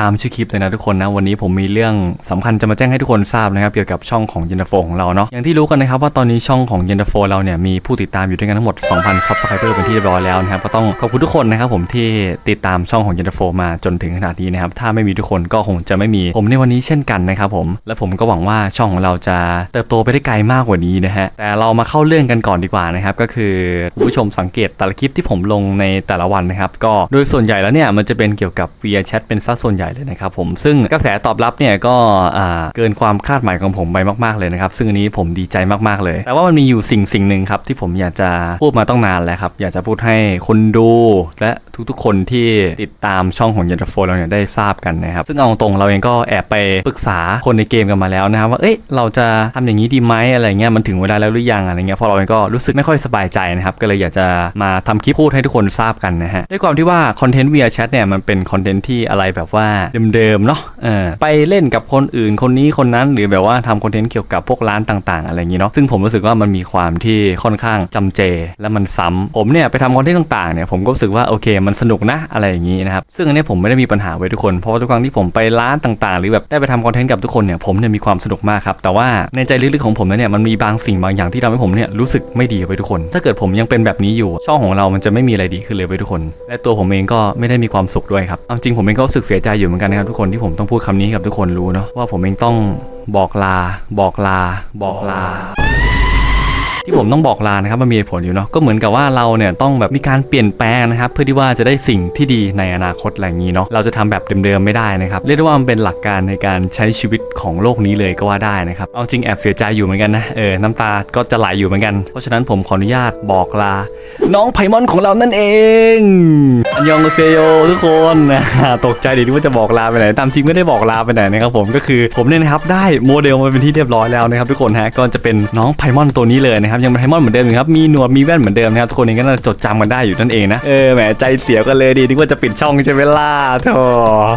ตามชื่อคลิปเลยนะทุกคนนะ วันนี้ผมมีเรื่องสำคัญจะมาแจ้งให้ทุกคนทราบนะครับ เกี่ยวกับช่องของเยนตาโฟของเราเนาะอย่างที่รู้กันนะครับว่าตอนนี้ช่องของเยนตาโฟเราเนี่ยมีผู้ติดตามอยู่ด้วยกันทั้งหมด 2,000 subscriber เป็นที่เรียบร้อยแล้วนะครับก็ต้องขอบคุณทุกคนนะครับผมที่ติดตามช่องของเยนตาโฟมาจนถึงขนาดนี้นะครับถ้าไม่มีทุกคนก็คงจะไม่มีผมในวันนี้เช่นกันนะครับผมและผมก็หวังว่าช่องของเราจะเติบโตไปได้ไกลมากกว่านี้นะฮะแต่เรามาเข้าเรื่องกันก่อนดีกว่านะครับก็คือคุณผู้ชมสังเกตแต่ละคลิปที่ผมลงในแต่ละวันนะครับก็โดยส่วนใหญ่แล้วเนี่ยมันจะเป็นเกี่ยวกับ VR Chat เป็นซะส่วนใหญ่เลยนะครับผมซึ่งกระแสตอบรับเนี่ยก็เกินความคาดหมายของผมไปมากๆเลยนะครับซึ่งอันนี้ผมดีใจมากๆเลย แต่ว่ามันมีอยู่สิ่งสิ่งหนึ่งครับที่ผมอยากจะพูดมาต้องนานแล้วครับอยากจะพูดให้คนดูและทุกๆ คนที่ติดตามช่องของยันตโฟเราเนี่ยได้ทราบกันนะครับ ซึ่งเอาตรงๆเราเองก็แอบไปปรึกษาคนในเกมกันมาแล้วนะครับว่าเอ้ยเราจะทำอย่างนี้ดีไหมอะไรเงี้ยมันถึงเวลาแล้วหรือยังอะไรเงี้ยเพราะเราเองก็รู้สึกไม่ค่อยสบายใจนะครับก็เลยอยากจะมาทำคลิปพูดให้ทุกคนทราบกันนะฮะด้วยความที่ว่าคอนเทนต์ VR Chat เนี่ยมันเป็นคอนเทนต์ที่อะไรแบบว่าเดิมๆเนาะเออไปเล่นกับคนอื่นคนนี้คนนั้นหรือแบบว่าทำคอนเทนต์เกี่ยวกับพวกร้านต่างๆ อะไรอย่างงี้เนาะซึ่งผมรู้สึกว่ามันมีความที่ค่อนข้างจำเจและมันซ้ำผมเนี่ยไปทำคอนเทนต์ต่างๆเนี่ยผมก็รู้สึกว่าโอเคมันสนุกนะอะไรอย่างงี้นะครับซึ่งอันนี้ผมไม่ได้มีปัญหาไว้ทุกคนเพราะว่าทุกครั้งที่ผมไปร้านต่าง ๆ หรือแบบได้ไปทำคอนเทนต์กับทุกคนเนี่ยผมเนี่ยมีความสนุกมากครับแต่ว่าในใจลึกๆของผมเนี่ยมันมีบางสิ่งบางอย่างที่ทำให้ผมเนี่ยรู้สึกไม่ดีไว้ทุกคน ถ้าเกิดผมยังเป็นแบบนี้อยู่ ช่องของเรามันจะไม่มีอะไรดีขึ้นเลยไว้ทุกคน และตัวผมเองก็ไม่ได้มีความสุขด้วยครับเอาจริงผมเองก็รู้สึกเสียใจอยู่เหมือนกันนะครับทุกคนที่ผมต้องพูดคำนี้กับทุกคนรู้เนาะว่าผมเองต้องบอกลา บอกลา บอกลา ที่ผมต้องบอกลานะครับมันมีผลอยู่เนาะก็เหมือนกับว่าเราเนี่ยต้องแบบมีการเปลี่ยนแปลงนะครับเพื่อที่ว่าจะได้สิ่งที่ดีในอนาคตอะไรอย่างนี้เนาะเราจะทำแบบเดิมๆไม่ได้นะครับเรียกได้ว่ามันเป็นหลักการในการใช้ชีวิตของโลกนี้เลยก็ว่าได้นะครับเอาจริงแอบเสียใจอยู่เหมือนกันนะเออน้ำตาก็จะไหลอยู่เหมือนกัน เพราะฉะนั้นผมขออนุญาตบอกลา น้องไพมอนของเรานั่นเองอันยองเซโยทุกคนนะตกใจดิที่ว่าจะบอกลาไปไหนตามจริงไม่ได้บอกลาไปไหนนะครับผมก็คือผมเนี่ยนะครับได้โมเดลมาเป็นที่เรียบร้อยแล้วนะครับทุกคนฮะก็จะเป็นน้องไพมอนตัวนี้เลยนะครับยังเป็นไพมอนเหมือนเดิมครับ มีหนวดมีแว่นเหมือนเดิมนะครับทุกคนเองก็น่าจะจดจำกันได้อยู่นั่นเองนะ เออแหมใจเสียกันเลยดีนึกว่าจะปิดช่องใช่ไหมล่ะโธ่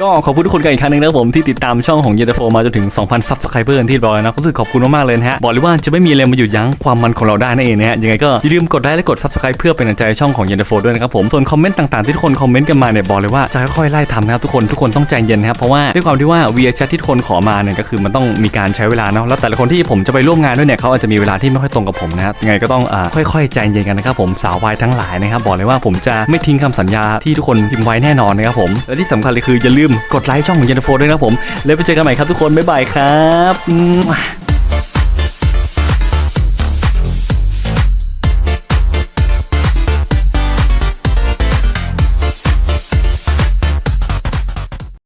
ก็ขอบคุณทุกคนกันอีกครั้งนึงนะผมที่ติดตามช่องของเยนตาโฟมาจนถึง 2,000 subscriber ที่เรียบร้อยนะรู้สึกขอบคุณมากๆเลยนะฮะบอกเลยว่าจะไม่มีอะไรมาหยุดยั้งความมันของเราได้นั่นเองนะฮะยังไงก็อย่าลืมกดไลค์และกด subscribe เพื่อเป็นกำลังใจช่องของเยนตาโฟด้วยนะครับผมส่วนคอมเมนต์ต่างๆที่ทุกคนคอมเมนต์กันมาเนี่ยบอกเลยว่าจะค่อยๆไล่ทำนะครับทุกคนทุกคนต้องใจเย็นนะครับเพราะว่าด้วยความที่ว่า VR chat ที่ทุกคนขอมาเนี่ยก็คือมันต้องมีการใช้เวลาเนาะแล้วแต่ละคนที่ผมจะไปร่วมงานด้วยเนี่ยเขาอาจจะมีเวลาที่ไม่ค่อยตรงกับผมนะครับยังไงก็ต้องอค่อยๆ ใจเย็นกันนะครับผมสาววายทั้งหลายนะครับบอกเลยว่าผมจะไม่ทิ้งคำสัญญาที่ทุกคนพิมพ์ไว้แน่นอนนะครับผมและที่สำคัญเลยคืออย่าลืมกดไลค์ช่องของเยนโฟด้วยนะครับผม แล้วไปเจอกันใหม่ครับทุกคนบ๊ายบายครับ